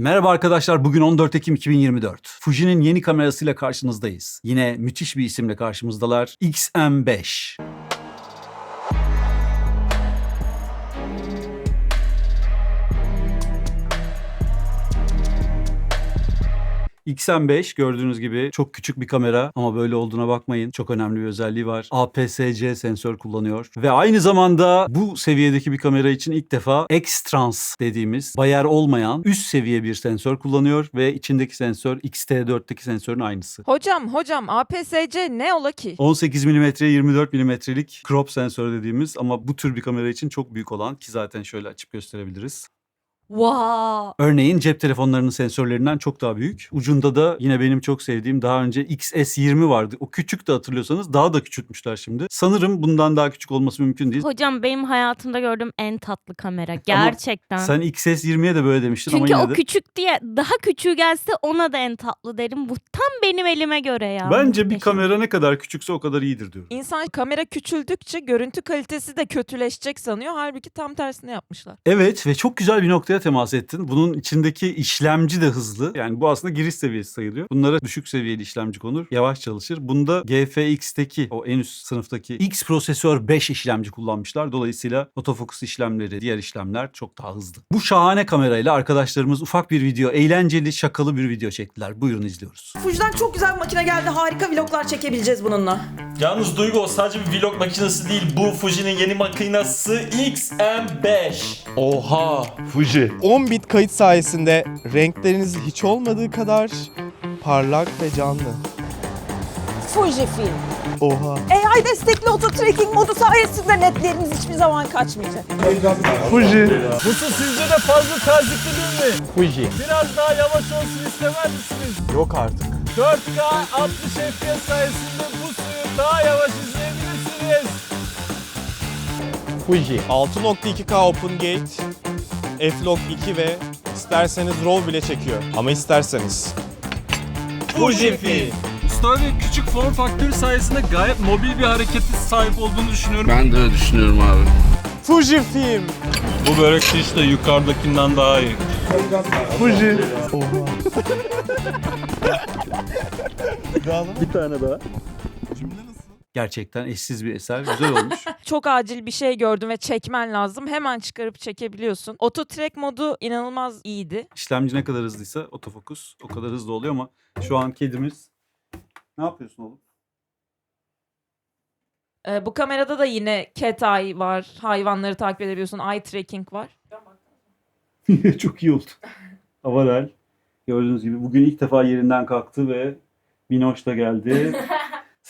Merhaba arkadaşlar, bugün 14 Ekim 2024. Fuji'nin yeni kamerasıyla karşınızdayız. Yine müthiş bir isimle karşımızdalar. XM5. XM5 gördüğünüz gibi çok küçük bir kamera ama böyle olduğuna bakmayın. Çok önemli bir özelliği var. APS-C sensör kullanıyor ve aynı zamanda bu seviyedeki bir kamera için ilk defa X-Trans dediğimiz bayar olmayan üst seviye bir sensör kullanıyor ve içindeki sensör X-T4'teki sensörün aynısı. Hocam hocam APS-C ne ola ki? 18 mm 24 mm'lik crop sensör dediğimiz ama bu tür bir kamera için çok büyük olan ki zaten şöyle açıp gösterebiliriz. Wow. Örneğin cep telefonlarının sensörlerinden çok daha büyük. Ucunda da yine benim çok sevdiğim daha önce XS20 vardı. O küçük de hatırlıyorsanız daha da küçültmüş şimdi. Sanırım bundan daha küçük olması mümkün değil. Hocam benim hayatımda gördüğüm en tatlı kamera. Gerçekten. Sen XS20'ye de böyle demiştin Çünkü ama yine o de. küçük diye daha küçüğü gelse ona da en tatlı derim. Bu tam benim elime göre ya. Bence bir Muhteşem. kamera ne kadar küçükse o kadar iyidir diyorum. İnsan kamera küçüldükçe görüntü kalitesi de kötüleşecek sanıyor. Halbuki tam tersini yapmışlar. Evet ve çok güzel bir noktaya temas ettin. Bunun içindeki işlemci de hızlı. Yani bu aslında giriş seviyesi sayılıyor. Bunlara düşük seviyeli işlemci konur. Yavaş çalışır. Bunda GFX'teki o en üst sınıftaki X prosesör 5 işlemci kullanmışlar. Dolayısıyla otofokus işlemleri, diğer işlemler çok daha hızlı. Bu şahane kamerayla arkadaşlarımız ufak bir video, eğlenceli, şakalı bir video çektiler. Buyurun izliyoruz. Fuji'den çok güzel bir makine geldi. Harika vloglar çekebileceğiz bununla. Yalnız Duygu o sadece bir vlog makinesi değil. Bu Fuji'nin yeni makinesi XM5. Oha Fuji. 10 bit kayıt sayesinde renkleriniz hiç olmadığı kadar parlak ve canlı. Fuji film. Oha. AI destekli auto tracking modu sayesinde netleriniz hiçbir zaman kaçmayacak. Fuji. Bu su sizce de fazla tazikli değil mi? Fuji. Biraz daha yavaş olsun istemez misiniz? Yok artık. 4K 60 FPS sayesinde bu suyu daha yavaş izleyebilirsiniz. Fuji. 6.2K Open Gate, F-Log 2 ve isterseniz RAW bile çekiyor. Ama isterseniz. Fuji film. Mustafa küçük form faktörü sayesinde gayet mobil bir harekete sahip olduğunu düşünüyorum. Ben de öyle düşünüyorum abi. Fuji film. Bu börek şiş de yukarıdakinden daha iyi. Fuji. Oha. Bir tane daha. Gerçekten eşsiz bir eser. Güzel olmuş. Çok acil bir şey gördüm ve çekmen lazım. Hemen çıkarıp çekebiliyorsun. Auto track modu inanılmaz iyiydi. İşlemci ne kadar hızlıysa otofokus o kadar hızlı oluyor ama şu an kedimiz... Ne yapıyorsun oğlum? Ee, bu kamerada da yine cat eye var. Hayvanları takip edebiliyorsun. Eye tracking var. Çok iyi oldu. Avarel gördüğünüz gibi bugün ilk defa yerinden kalktı ve Binoş da geldi.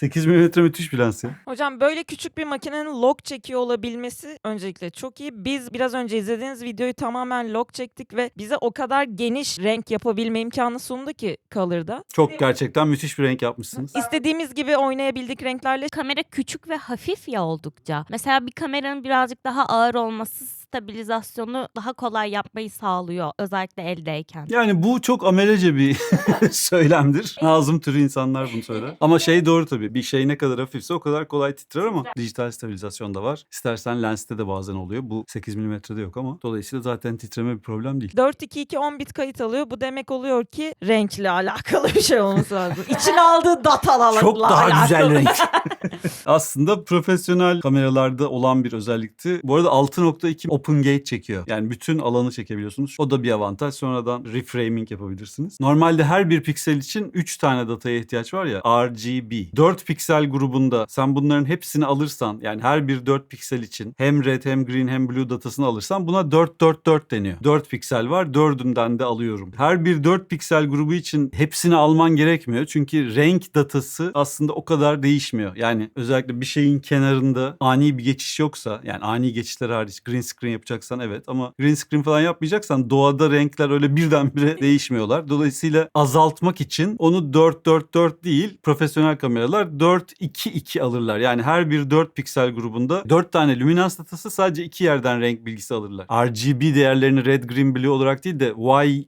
8 mm müthiş bir lens ya. Hocam böyle küçük bir makinenin log çekiyor olabilmesi öncelikle çok iyi. Biz biraz önce izlediğiniz videoyu tamamen log çektik ve bize o kadar geniş renk yapabilme imkanı sundu ki Color'da. Çok gerçekten müthiş bir renk yapmışsınız. İstediğimiz gibi oynayabildik renklerle. Kamera küçük ve hafif ya oldukça. Mesela bir kameranın birazcık daha ağır olması stabilizasyonu daha kolay yapmayı sağlıyor. Özellikle eldeyken. Yani bu çok amelece bir söylemdir. Nazım türü insanlar bunu söyler. Ama şey doğru tabii. Bir şey ne kadar hafifse o kadar kolay titrer ama dijital stabilizasyon da var. İstersen lenste de bazen oluyor. Bu 8 mm'de yok ama. Dolayısıyla zaten titreme bir problem değil. 422 10 bit kayıt alıyor. Bu demek oluyor ki renkle alakalı bir şey olması lazım. İçine aldığı datalarla Çok daha alakalı. güzel renk. Aslında profesyonel kameralarda olan bir özellikti. Bu arada 6.2 open gate çekiyor. Yani bütün alanı çekebiliyorsunuz. O da bir avantaj. Sonradan reframing yapabilirsiniz. Normalde her bir piksel için 3 tane dataya ihtiyaç var ya. RGB. 4 piksel grubunda sen bunların hepsini alırsan yani her bir 4 piksel için hem red hem green hem blue datasını alırsan buna 4 4 4 deniyor. 4 piksel var. Dördünden de alıyorum. Her bir 4 piksel grubu için hepsini alman gerekmiyor. Çünkü renk datası aslında o kadar değişmiyor. Yani özellikle bir şeyin kenarında ani bir geçiş yoksa yani ani geçişler hariç green screen yapacaksan evet ama green screen falan yapmayacaksan doğada renkler öyle birdenbire değişmiyorlar. Dolayısıyla azaltmak için onu 4 4 4 değil profesyonel kameralar 4 2 2 alırlar. Yani her bir 4 piksel grubunda 4 tane lüminans datası sadece iki yerden renk bilgisi alırlar. RGB değerlerini red green blue olarak değil de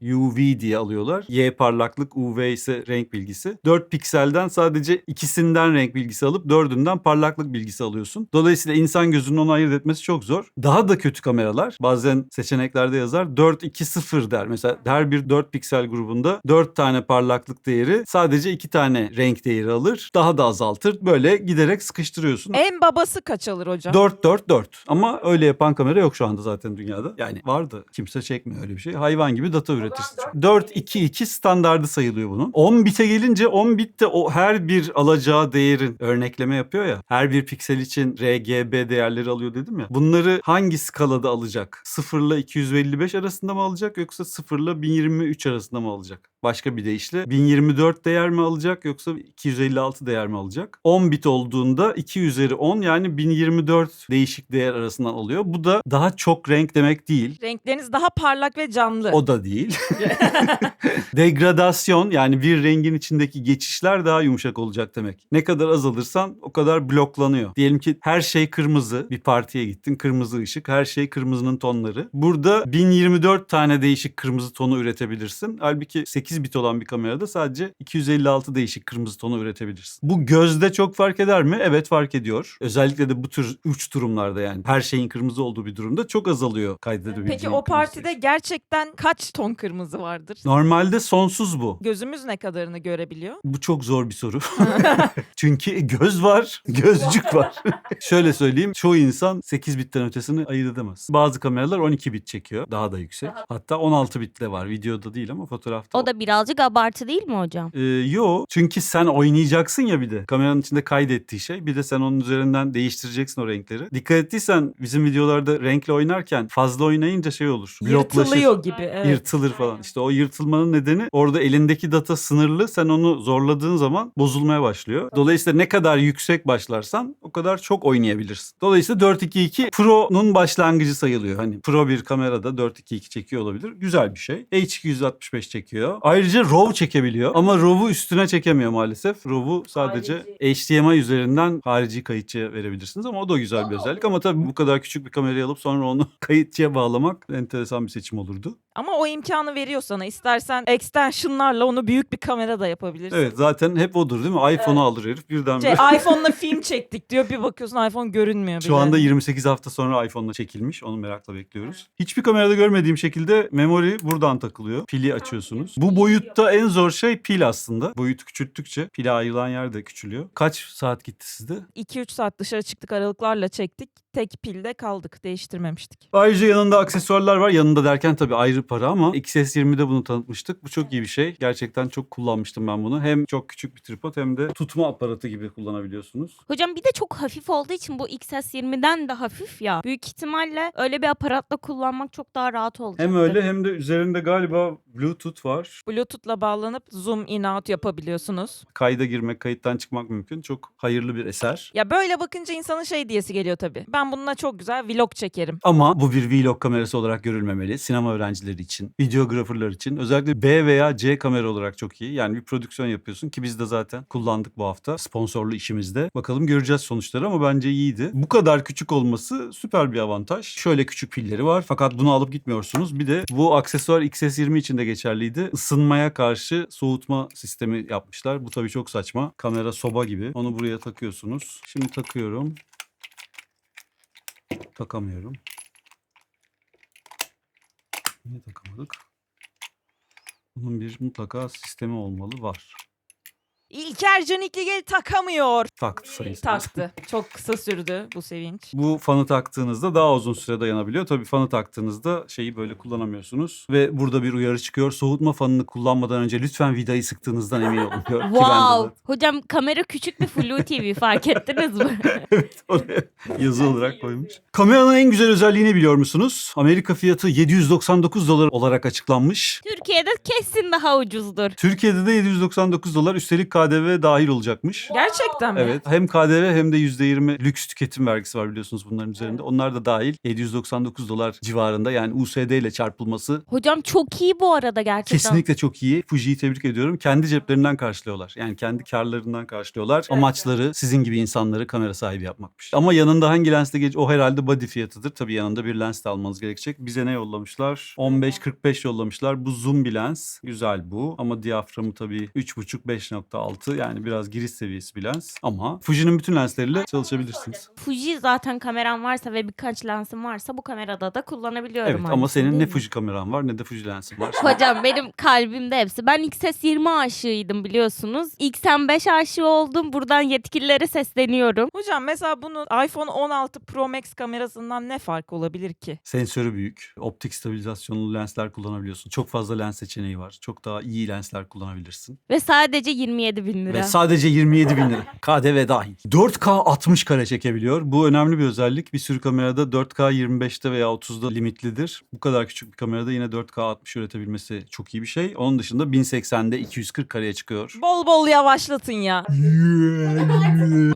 YUV diye alıyorlar. Y parlaklık, UV ise renk bilgisi. 4 pikselden sadece ikisinden renk bilgisi alıp dördünü gördüğünden parlaklık bilgisi alıyorsun. Dolayısıyla insan gözünün onu ayırt etmesi çok zor. Daha da kötü kameralar bazen seçeneklerde yazar 4-2-0 der. Mesela her bir 4 piksel grubunda 4 tane parlaklık değeri sadece 2 tane renk değeri alır. Daha da azaltır. Böyle giderek sıkıştırıyorsun. En babası kaç alır hocam? 4-4-4 ama öyle yapan kamera yok şu anda zaten dünyada. Yani vardı kimse çekmiyor öyle bir şey. Hayvan gibi data üretirsin. 4-2-2 standardı sayılıyor bunun. 10 bite gelince 10 bit de o her bir alacağı değerin örnekleme yapıyor ya. Her bir piksel için RGB değerleri alıyor dedim ya. Bunları hangi skalada alacak? 0 ile 255 arasında mı alacak yoksa 0 ile 1023 arasında mı alacak? Başka bir deyişle 1024 değer mi alacak yoksa 256 değer mi alacak? 10 bit olduğunda 2 üzeri 10 yani 1024 değişik değer arasından alıyor. Bu da daha çok renk demek değil. Renkleriniz daha parlak ve canlı. O da değil. Degradasyon yani bir rengin içindeki geçişler daha yumuşak olacak demek. Ne kadar azalırsan o kadar bloklanıyor. Diyelim ki her şey kırmızı. Bir partiye gittin kırmızı ışık. Her şey kırmızının tonları. Burada 1024 tane değişik kırmızı tonu üretebilirsin. Halbuki 8 bit olan bir kamerada sadece 256 değişik kırmızı tonu üretebilirsin. Bu gözde çok fark eder mi? Evet fark ediyor. Özellikle de bu tür uç durumlarda yani her şeyin kırmızı olduğu bir durumda çok azalıyor kaydedebildiğin Peki o kırmızı partide değişik. gerçekten kaç ton kırmızı vardır? Normalde sonsuz bu. Gözümüz ne kadarını görebiliyor? Bu çok zor bir soru. Çünkü göz var, gözcük var. Şöyle söyleyeyim, çoğu insan 8 bitten ötesini ayırt edemez. Bazı kameralar 12 bit çekiyor, daha da yüksek. Hatta 16 bit de var, videoda değil ama fotoğrafta. O da birazcık abartı değil mi hocam? Ee, yo çünkü sen oynayacaksın ya bir de. Kameranın içinde kaydettiği şey. Bir de sen onun üzerinden değiştireceksin o renkleri. Dikkat ettiysen bizim videolarda renkle oynarken fazla oynayınca şey olur. Yırtılıyor gibi. Evet. Yırtılır falan. İşte o yırtılmanın nedeni orada elindeki data sınırlı. Sen onu zorladığın zaman bozulmaya başlıyor. Dolayısıyla ne kadar yüksek başlarsan o kadar çok oynayabilirsin. Dolayısıyla 422 Pro'nun başlangıcı sayılıyor. Hani Pro bir kamerada 422 çekiyor olabilir. Güzel bir şey. H265 çekiyor. Ayrıca RAW çekebiliyor ama RAW'u üstüne çekemiyor maalesef. RAW'u sadece HDMI üzerinden harici kayıtçıya verebilirsiniz ama o da güzel bir özellik. Ama tabii bu kadar küçük bir kamerayı alıp sonra onu kayıtçıya bağlamak enteresan bir seçim olurdu. Ama o imkanı veriyor sana. İstersen extensionlarla onu büyük bir kamera da yapabilirsin. Evet zaten hep odur değil mi? iPhone'u alır herif Şey, birdenbire. iPhone'la film çektik diyor. Bir bakıyorsun iPhone görünmüyor bile. Şu anda 28 hafta sonra iPhone'la çekilmiş. Onu merakla bekliyoruz. Hiçbir kamerada görmediğim şekilde memory buradan takılıyor. Pili açıyorsunuz. Bu boyutta en zor şey pil aslında. Boyutu küçülttükçe pile ayrılan yer de küçülüyor. Kaç saat gitti sizde? 2-3 saat dışarı çıktık aralıklarla çektik. Tek pilde kaldık. Değiştirmemiştik. Ayrıca yanında aksesuarlar var. Yanında derken tabii ayrı para ama XS20'de bunu tanıtmıştık. Bu çok iyi bir şey. Gerçekten çok kullanmıştım ben bunu. Hem çok küçük bir tripod hem de tutma aparatı gibi kullanabiliyorsunuz. Hocam bir de çok hafif olduğu için bu XS20'den de hafif ya. Büyük ihtimalle öyle bir aparatla kullanmak çok daha rahat olacak. Hem öyle hem de üzerinde galiba Bluetooth var. Bluetooth'la bağlanıp zoom in out yapabiliyorsunuz. Kayda girmek, kayıttan çıkmak mümkün. Çok hayırlı bir eser. Ya böyle bakınca insanın şey diyesi geliyor tabii. Ben bununla çok güzel vlog çekerim. Ama bu bir vlog kamerası olarak görülmemeli. Sinema öğrencileri için, videographerlar için. Özellikle B veya C kamera olarak çok iyi. Yani bir prodüksiyon yapıyorsun ki biz de zaten kullandık bu hafta sponsorlu işimizde. Bakalım göreceğiz sonuçları ama bence iyiydi. Bu kadar küçük olması süper bir avantaj. Şöyle küçük pilleri var fakat bunu alıp gitmiyorsunuz. Bir de bu aksesuar XS20 için de geçerliydi. Isınmaya karşı soğutma sistemi yapmışlar. Bu tabii çok saçma. Kamera soba gibi. Onu buraya takıyorsunuz. Şimdi takıyorum. Takamıyorum. Niye takamadık? Bunun bir mutlaka sistemi olmalı. Var. İlker Canikligil takamıyor. Taktı sayısı. Taktı. Çok kısa sürdü bu sevinç. Bu fanı taktığınızda daha uzun süre dayanabiliyor. Tabii fanı taktığınızda şeyi böyle kullanamıyorsunuz. Ve burada bir uyarı çıkıyor. Soğutma fanını kullanmadan önce lütfen vidayı sıktığınızdan emin olun. diyor. Ki ben de Wow. Hocam kamera küçük bir Flu TV fark ettiniz mi? evet oraya yazı olarak koymuş. Kameranın en güzel özelliğini biliyor musunuz? Amerika fiyatı 799 dolar olarak açıklanmış. Türkiye'de kesin daha ucuzdur. Türkiye'de de 799 dolar üstelik KDV dahil olacakmış. Gerçekten mi? Evet hem KDV hem de %20 lüks tüketim vergisi var biliyorsunuz bunların üzerinde. Onlar da dahil 799 dolar civarında yani USD ile çarpılması Hocam çok iyi bu arada gerçekten. kesinlikle çok iyi. Fuji'yi tebrik ediyorum. Kendi ceplerinden karşılıyorlar. Yani kendi karlarından karşılıyorlar. Amaçları sizin gibi insanları kamera sahibi yapmakmış. Ama yanında hangi lensle gelecek? O herhalde body fiyatıdır. Tabii yanında bir lens de almanız gerekecek. Bize ne yollamışlar? 15-45 yollamışlar. Bu zoom bir lens. Güzel bu. Ama diyaframı tabii 3.5-5.6 1.6 yani biraz giriş seviyesi bir lens ama Fuji'nin bütün lensleriyle çalışabilirsiniz. Fuji zaten kameram varsa ve birkaç lensim varsa bu kamerada da kullanabiliyorum. Evet ama aynısını, senin ne? Fuji kameran var ne de Fuji lensin var. Hocam benim kalbimde hepsi. Ben XS20 aşığıydım biliyorsunuz. XM5 aşığı oldum. Buradan yetkililere sesleniyorum. Hocam mesela bunun iPhone 16 Pro Max kamerasından ne fark olabilir ki? Sensörü büyük. Optik stabilizasyonlu lensler kullanabiliyorsun. Çok fazla lens seçeneği var. Çok daha iyi lensler kullanabilirsin. Ve sadece 27 bin lira. Ve sadece 27 bin lira. KDV dahil. 4K 60 kare çekebiliyor. Bu önemli bir özellik. Bir sürü kamerada 4K 25'te veya 30'da limitlidir. Bu kadar küçük bir kamerada yine 4K 60 üretebilmesi çok iyi bir şey. Onun dışında 1080'de 240 kareye çıkıyor. Bol bol yavaşlatın ya.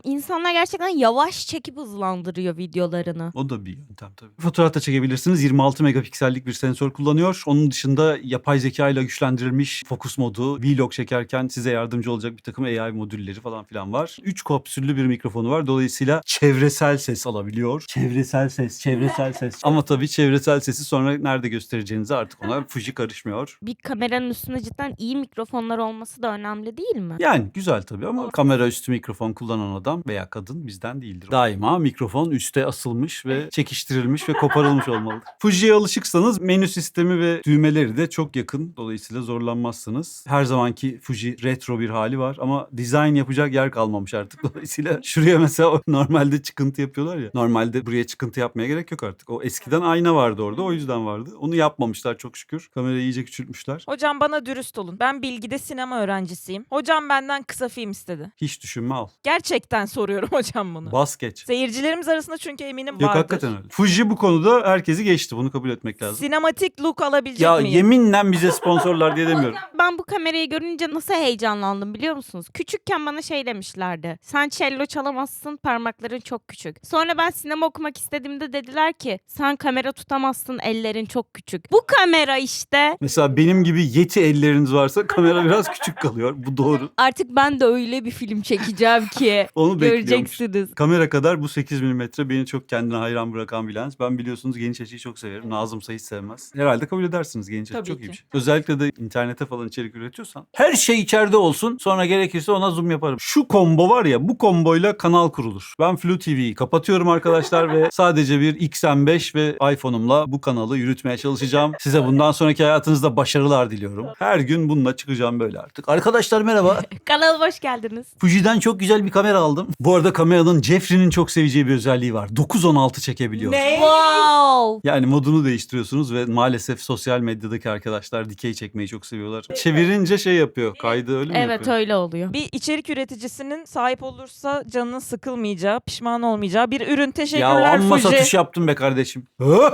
İnsanlar gerçekten yavaş çekip hızlandırıyor videolarını. O da bir yöntem tabii. Fotoğraf da çekebilirsiniz. 26 megapiksellik bir sensör kullanıyor. Onun dışında yapay zeka ile güçlendirilmiş fokus modu, vlog çekerken size yardımcı olacak bir takım AI modülleri falan filan var. 3 kapsüllü bir mikrofonu var. Dolayısıyla çevresel ses alabiliyor. Çevresel ses, çevresel ses. Ama tabii çevresel sesi sonra nerede göstereceğinize artık ona Fuji karışmıyor. Bir kameranın üstünde cidden iyi mikrofonlar olması da önemli değil mi? Yani güzel tabii ama kamera üstü mikrofon kullanan adam veya kadın bizden değildir. Daima mikrofon üste asılmış ve çekiştirilmiş ve koparılmış olmalı. Fuji'ye alışıksanız menü sistemi ve düğmeleri de çok yakın. Dolayısıyla zorlanmazsınız. Her zamanki Fuji retro bir hali var ama dizayn yapacak yer kalmamış artık. Dolayısıyla şuraya mesela normalde çıkıntı yapıyorlar ya. Normalde buraya çıkıntı yapmaya gerek yok artık. O eskiden ayna vardı orada o yüzden vardı. Onu yapmamışlar çok şükür. Kamerayı iyice küçültmüşler. Hocam bana dürüst olun. Ben bilgide sinema öğrencisiyim. Hocam benden kısa film istedi. Hiç düşünme al. Gerçekten soruyorum hocam bunu. Bas geç. Seyircilerimiz arasında çünkü eminim Yok vardır. hakikaten öyle. Fuji bu konuda herkesi geçti. Bunu kabul etmek lazım. Sinematik look alabilecek Ya miyim? yeminle bize sponsorlar diye demiyorum. Ben bu kamerayı görünce nasıl heyecanlandım biliyor musunuz? Küçükken bana şey demişlerdi. Sen cello çalamazsın parmakların çok küçük. Sonra ben sinema okumak istediğimde dediler ki sen kamera tutamazsın ellerin çok küçük. Bu kamera işte. Mesela benim gibi yeti elleriniz varsa kamera biraz küçük kalıyor. Bu doğru. Artık ben de öyle bir film çekeceğim ki. Onu. Göreceksiniz. Kamera kadar bu 8 mm beni çok kendine hayran bırakan bir lens. Ben biliyorsunuz geniş açıyı çok severim. Nazımsa hiç sevmez. Herhalde kabul edersiniz geniş açı Tabii çok ki. iyi bir şey. Özellikle de internete falan içerik üretiyorsan her şey içeride olsun sonra gerekirse ona zoom yaparım. Şu combo var ya bu komboyla kanal kurulur. Ben Flu TV'yi kapatıyorum arkadaşlar ve sadece bir XM5 ve iPhone'umla bu kanalı yürütmeye çalışacağım. Size bundan sonraki hayatınızda başarılar diliyorum. Her gün bununla çıkacağım böyle artık. Arkadaşlar merhaba. Kanalıma hoş geldiniz. Fuji'den çok güzel bir kamera aldım. Bu arada kameranın Jeffrey'nin çok seveceği bir özelliği var. 9-16 çekebiliyor. Ne? Wow. Yani modunu değiştiriyorsunuz ve maalesef sosyal medyadaki arkadaşlar dikey çekmeyi çok seviyorlar. Çevirince şey yapıyor. Kaydı öyle mi Evet yapıyor? öyle oluyor. Bir içerik üreticisinin sahip olursa canının sıkılmayacağı, pişman olmayacağı bir ürün. Ya Teşekkürler amma Fuji. satış yaptım be kardeşim. Öh!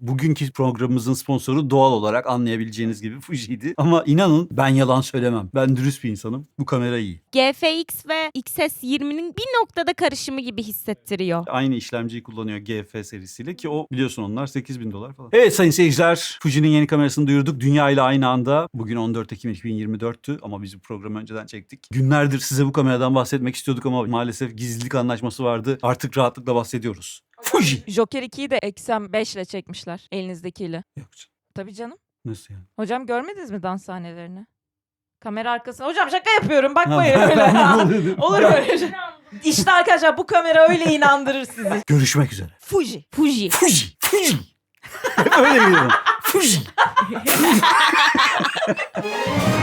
Bugünkü programımızın sponsoru doğal olarak anlayabileceğiniz gibi Fuji'ydi. Ama inanın ben yalan söylemem. Ben dürüst bir insanım. Bu kamera iyi. GFX ve XS20'nin bir noktada karışımı gibi hissettiriyor. Aynı işlemciyi kullanıyor GF serisiyle ki o biliyorsun onlar 8000 dolar falan. Evet sayın seyirciler Fuji'nin yeni kamerasını duyurduk. Dünya ile aynı anda. Bugün 14 Ekim 2024'tü ama biz bu programı önceden çektik. Günlerdir size bu kameradan bahsetmek istiyorduk ama maalesef gizlilik anlaşması vardı. Artık rahatlıkla bahsediyoruz. Fuji. Joker 2'yi de Exem 5 ile çekmişler elinizdekiyle. Yok canım. Tabii canım. Nasıl yani? Hocam görmediniz mi dans sahnelerini? Kamera arkasında. Hocam şaka yapıyorum bakmayın Ha, öyle. ben de. Olur böyle şey. İşte arkadaşlar bu kamera öyle inandırır sizi. Görüşmek üzere. Fuji. Fuji. Fuji. Fuji. Hep öyle gidiyorum. Fuji.